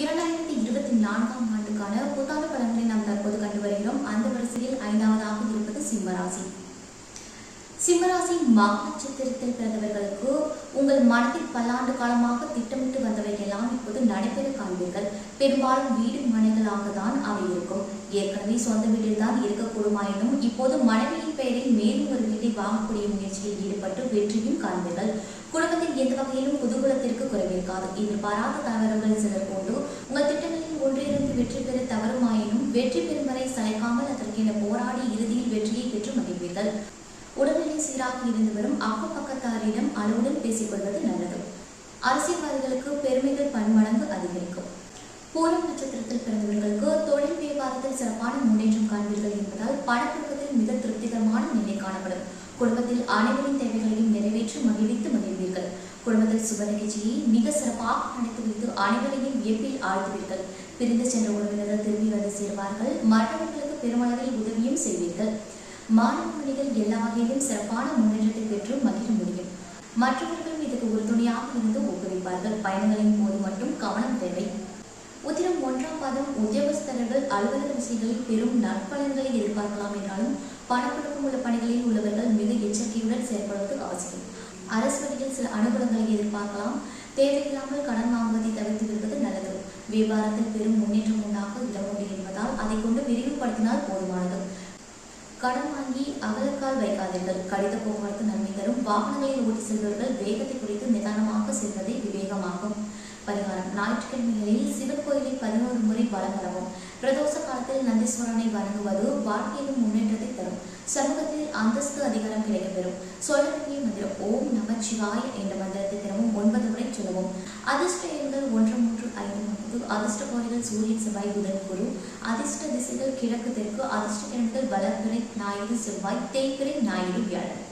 இரண்டாயிரத்தி இருபத்தி நான்காம் ஆண்டுக்கான புத்தாண்டு பலன்களை நாம் தற்போது கண்டு வருகிறோம். அந்த வரிசையில் ஐந்தாவதாக இருப்பது சிம்மராசி. சிம்மராசி மக நட்சத்திரத்தில் பிறந்தவர்களுக்கு உங்கள் மனதில் பல்லாண்டு காலமாக திட்டமிட்டு வந்தவையெல்லாம் இப்போது நடைபெற காண்பீர்கள். பெரும்பாலும் வீடு மனைகளாக தான் அவை இருக்கும். ஏற்கனவே சொந்த வீட்டில் தான் இருக்கக்கூடுமாயினும் இப்போது மனைவியின் பெயரில் மேலும் ஒரு வீட்டை வாங்கக்கூடிய முயற்சியில் ஈடுபட்டு வெற்றியும் காண்பீர்கள். குடும்பத்தில் எந்த வகையிலும் குதூகலத்திற்கு குறைவிருக்காது. எதிர்பாராத தவறுகள் சிலர் கொண்டு உங்கள் திட்டங்களில் ஒன்றிலிருந்து வெற்றி பெற தவறுமாயினும் வெற்றி பெறும் வரை சளைக்காமல் அதற்கென போராடி இறுதியில் வெற்றியை பெற்று மகிழ்வீர்கள். உடல்நிலை சீராக இருந்து வரும் அக்கம் பக்கத்தாரிடம் அளவுடன் பேசிக்கொள்வது நல்லது. அரசியல்வாதிகளுக்கு பெருமைகள் பன்மடங்கு அதிகரிக்கும். பூரம் நட்சத்திரத்தில் பிறந்தவர்களுக்கு தொழில் வியாபாரத்தில் சிறப்பான முன்னேற்றம் காண்பீர்கள் என்பதால் பணப்புழக்கத்தில் மிக திருப்திகரமான நிலை காணப்படும். குடும்பத்தில் அனைவரின் தேவைகளையும் நிறைவேற்றி மகிழ்வித்து மகிழ்வீர்கள். குடும்பத்தில் சுப நிகழ்ச்சியை மிக சிறப்பாக நடத்தி வைத்து அனைவரையும் வியப்பில் ஆழ்த்துவீர்கள். பிரிந்து சென்ற உறவினர்கள் திரும்பி வந்து சேர்வார்கள். மற்றவர்களுக்கு பெருமளவில் உதவியும் செய்வீர்கள். மாணவ மணிகள் எல்லா வகையிலும் சிறப்பான முன்னேற்றத்தை பெற்று மகிழ முடியும். மற்றவர்களும் இதுக்கு உறுதுணையாக இருந்து ஊக்குவிப்பார்கள். பயணங்களின் போது மட்டும் கவனம் தேவை. உத்திரம் ஒன்றாம் பாதம் உத்தியோகஸ்தர்கள் அலுவலக விஷயங்களில் பெரும் நற்பலன்களை எதிர்பார்க்கலாம் என்றாலும் பணப்புழக்கம் உள்ள பணிகளில் உள்ளவர்கள் சில அனுகூலங்களை எதிர்பார்க்கலாம். தேவையில்லாமல் கடன் வாங்குவதை தவிர்த்து விடுவது நல்லது. வியாபாரத்தில் பெரும் முன்னேற்றம் உண்டாக இடமுண்டு என்பதால் அதை கொண்டு விரிவுபடுத்தினால் போதுமானது. கடன் வாங்கி அகலக்கால் வைக்காதீர்கள். கடித போக்குவரத்து நன்மை தரும். வாகனங்களில் ஓட்டி செல்பவர்கள் வேகத்தை குறைத்து நிதானமாக செல்வதே விவேகமாகும். பரிகாரம். ஞாயிற்றுக்கிழமைகளில் சிவன் கோயிலில் பதினோரு முறை வலம் வரவும். பிரதோஷ காலத்தில் நந்தீஸ்வரனை வணங்குவது வாழ்க்கையிலும் முன்னேற்றத்தை தரும். சமூகத்தில் அந்தஸ்து அதிகாரம் கிடைக்கப்பெறும். சொல்ல வேண்டிய மந்திரம் ஓம் நம சிவாய என்ற மந்திரத்தை தினமும் ஒன்பது முறை சொல்லவும். அதிர்ஷ்ட எண்கள் ஒன்று மூன்று ஐந்து ஒன்பது அதிர்ஷ்ட கோரிகள் சூரியன் செவ்வாய் புதன் குரு. அதிர்ஷ்ட திசைகள் கிழக்கு தெற்கு அதிர்ஷ்ட கிழமைகள் வளர்பிறை ஞாயிறு செவ்வாய் தேய்பிறை ஞாயிறு வியாழன்.